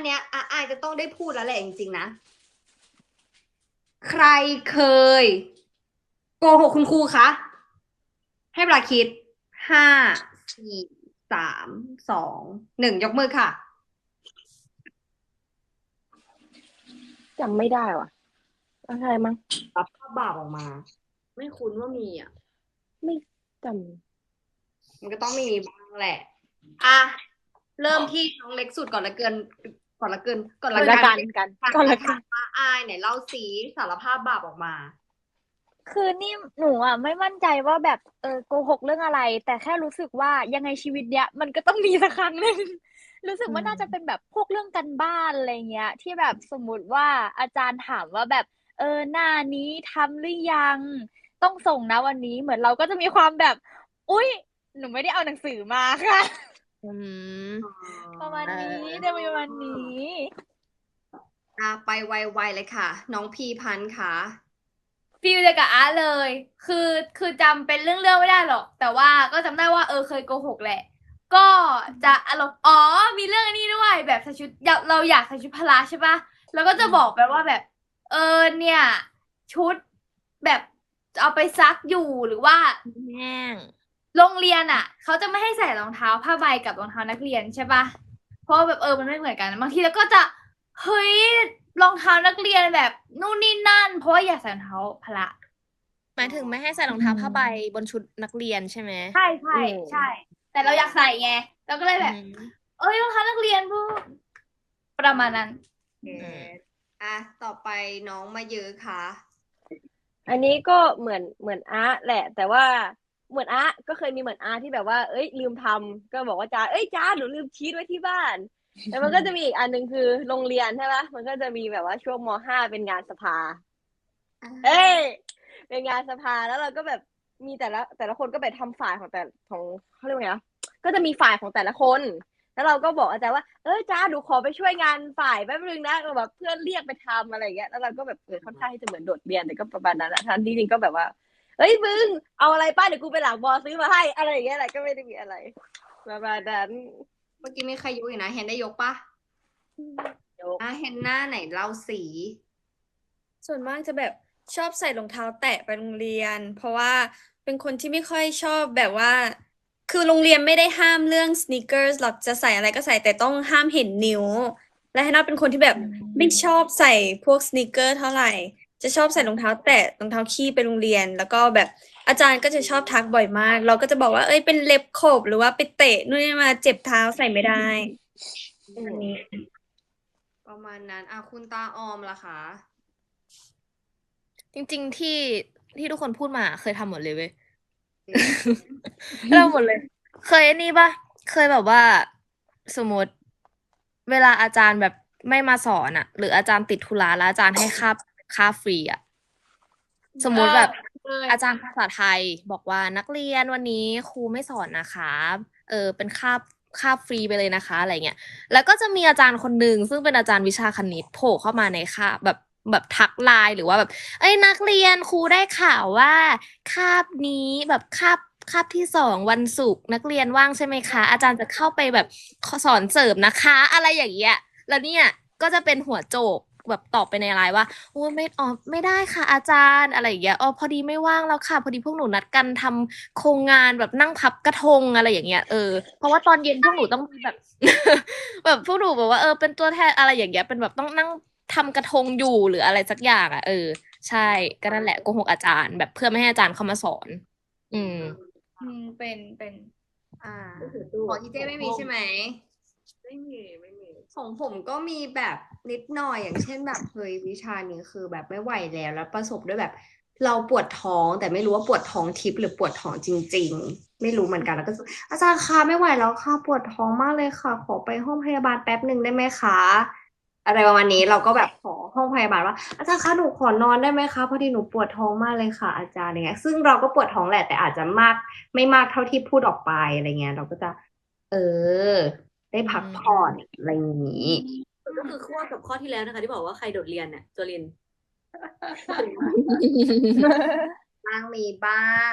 นเนี้ยอะอายจะต้องได้พูดแล้วแหละจริงๆนะ ใครเคย โกหกคุณครูคะ ให้เวลาคิดห้าสี่สามสองหนึ่งยกมือค่ะจำไม่ได้ว่ะอะไรมั้งรับภาพบาปออกมา ไม่คุ้นว่ามีอะจมันก็ต้องมีบ้างแหละ อะ เริ่มที่น้องเล็กสุดก่อนละเกิน ก่อนละเกินก่อนำละละกักันนกันก่อนละกันอะอายเนี่ยเล่าสีสารภาพบาปออกมา คือนี่หนูอะไม่มั่นใจว่าแบบเออโกหกเรื่องอะไร แต่แค่รู้สึกว่ายังไงชีวิตเนี้ยมันก็ต้องมีสักครั้งหนึ่งรู้สึกว่าน่าจะเป็นแบบพวกเรื่องกันบ้านอะไรเงี้ย ที่แบบสมมุติว่าอาจารย์ถามว่าแบบ เออหน้านี้ทำหรือยัง ต้องส่งนะวันนี้เหมือนเราก็จะมีความแบบ อุ้ยหนูไม่ได้เอาหนังสือมาค่ะ อืมประมาณนี้เออจะมีประมาณนี้อะไปไวๆเลยค่ะ น้องพีพันธ์ค่ะฟีลเดียวกับอาร์ตเลย คือคือจำเป็นเรื่องเรื่องไม่ได้หรอก แต่ว่าก็จำได้ว่าเออเคยโกหกแหละ ก็จะอารมณ์อ๋อมีเรื่องอันนี้ด้วยแบบใส่ชุดอยากเราอยากใส่ชุดพละใช่ปะแล้วก็จะบอกไปว่าแบบ เออเนี่ย ชุดแบบเอาไปซักอยู่หรือว่าแห้ง โรงเรียนอะเขาจะไม่ให้ใส่รองเท้าผ้าใบกับรองเท้านักเรียนใช่ปะเพราะว่าแบบเออมันไม่เหมือนกันบางทีแล้วก็จะเฮ้ยรองเท้านักเรียนแบบนู่นนี่นั่น เพราะว่าอยากใส่รองเท้าพละหมายถึงไม่ให้ใส่รองเท้าผ้าใบบนชุดนักเรียนใช่ไหมใช่ใช่อืมใช่ แต่เราอยากใส่ไงเราก็เลยแบบอืมเอ้ยรองเท้านักเรียนพวกประมาณนั้นโอเคอะต่อไปน้องมาเยอะค่ะ อันนี้ก็เหมือนเหมือนอาร์ตแหละ แต่ว่า เหมือนอาร์ตก็เคยมีเหมือนอาร์ตที่แบบว่า เอ้ย ลืมทำก็บอกว่าจ้าเอ้ยจ้าหนูลืมชีตไว้ที่บ้านแต่มันก็จะมีอีกอันหนึ่งคือโรงเรียนใช่ปะมันก็จะมีแบบว่าช่วงมห้าเป็นงานสภา เอ้ย เป็นงานสภาแล้วเราก็แบบมีแต่ละแต่ละคนก็ไปทำฝ่ายของแต่ของเขาเรียกว่าไงวะก็จะมีฝ่ายของแต่ละคน แล้วเราก็บอกอาจารย์ว่า เออจ้าหนูขอไปช่วยงานฝ่ายแป๊บนึงนะก็แบบเพื่อนเรียกไปทำอะไรอย่างเงี้ย แล้วเราก็แบบเออค่อนข้างที่จะเหมือนโดดเรียนแต่ก็ประมาณนั้นแหละทั้งที่จริงก็แบบว่า เฮ้ยมึงเอาอะไรป้าเดี๋ยวกูไปหลังบอซื้อมาให้ อะไรอย่างเงี้ยแหละก็ไม่ได้มีอะไรประมาณนั้นเมื่อกี้มีใครยกอีกนะเห็นได้ยกปะยกอะเห็นหน้าไหนเล่าสี ส่วนมากจะแบบชอบใส่รองเท้าแตะไปโรงเรียน เพราะว่าเป็นคนที่ไม่ค่อยชอบแบบว่า คือโรงเรียนไม่ได้ห้ามเรื่องสน e เกอร์หรอกจะใส่อะไรก็ใส่แต่ต้องห้ามเห็นนิ้ว และให้นอตเป็นคนที่แบบไม่ชอบใส่พวกสน e เกอร์เท่าไหร่ จะชอบใส่รองเท้า แตะรองเท้าขี้ไปโรงเรียน แล้วก็แบบอาจารย์ก็จะชอบทักบ่อยมาก เราก็จะบอกว่าเอ้ยเป็นเล็บขบหรือว่าไปเตะนู่นนี่มาเจ็บเท้าใส่ไม่ได้อันนี้ ประมาณนั้นอะคุณตาออมล่ะคะจริง ๆ ที่ที่ทุกคนพูดมาเคยทำหมดเลยเว้ย เริ่มหมดเลย เคยไอ้นี่ปะเคยแบบว่าสมมติเวลาอาจารย์แบบไม่มาสอนอะหรืออาจารย์ติดธุระแล้วอาจารย์ให้ค่า ค่าฟรีอะสมมุติแบบเลยอาจารย์ภาษาไทยบอกว่านักเรียนวันนี้ครูไม่สอนนะคะเออเป็นคาบคาบฟรีไปเลยนะคะอะไรเงี้ย แล้วก็จะมีอาจารย์คนหนึ่งซึ่งเป็นอาจารย์วิชาคณิตโผล่เข้ามาในคาบแบบแบบทักไลน์หรือว่าแบบ เอ้ยนักเรียนครูได้ข่าวว่าคาบนี้แบบคาบคาบที่สองวันศุกร์นักเรียนว่างใช่ไหมคะ อาจารย์จะเข้าไปแบบสอนเสริมนะคะ อะไรอย่างเงี้ยแล้วเนี่ยก็จะเป็นหัวโจก แบบตอบไปในไลน์ว่าโอ้ยไม่อ๋อไม่ได้ค่ะอาจารย์อะไรอย่างเงี้ยอ๋อพอดีไม่ว่างแล้วค่ะ พอดีพวกหนูนัดกันทำโครงงานแบบนั่งพับกระทงอะไรอย่างเงี้ยเออเพราะว่าตอนเย็นพวกหนูต้องมีแบบ แบบพวกหนูแบบว่าเออเป็นตัวแทนอะไรอย่างเงี้ยเป็นแบบต้องนั่งทำกระทงอยู่หรืออะไรสักอย่างอะเออ ใช่ก็นั่นแหละโกหกอาจารย์ แบบเพื่อไม่ให้อาจารย์เข้ามาสอน อืม อืมเป็นเป็น อ่า ของอีเจไม่มีใช่ไหม ไม่มีไม่มีของผมก็มีแบบนิดหน่อยอย่างเช่นแบบเฮ้ยวิชานี้คือแบบไม่ไหวแล้วแล้วประสบด้วยแบบ เราปวดท้องแต่ไม่รู้ว่าปวดท้องทิพย์หรือปวดท้องจริง ๆ ไม่รู้เหมือนกันแล้วก็อาจารย์คะไม่ไหวแล้วค่ะปวดท้องมากเลยค่ะ ขอไปห้องพยาบาลแป๊บหนึ่งได้ไหมคะอะไรประมาณนี้เราก็แบบขอห้องพยาบาลว่า อาจารย์คะหนูขอนอนได้ไหมคะพอดีหนูปวดท้องมากเลยค่ะ อาจารย์อะไรเงี้ย ซึ่งเราก็ปวดท้องแหละแต่อาจจะมาก ไม่มากเท่าที่พูดออกไปอะไรเงี้ยเราก็จะ เออ ได้พักผ่อนอะไรอย่างนี้ ก็คือขั้วกับข้อที่แล้วนะคะ ที่บอกว่าใครโดดเรียนเนี่ยตัวเรียนบ้างมีบ้าง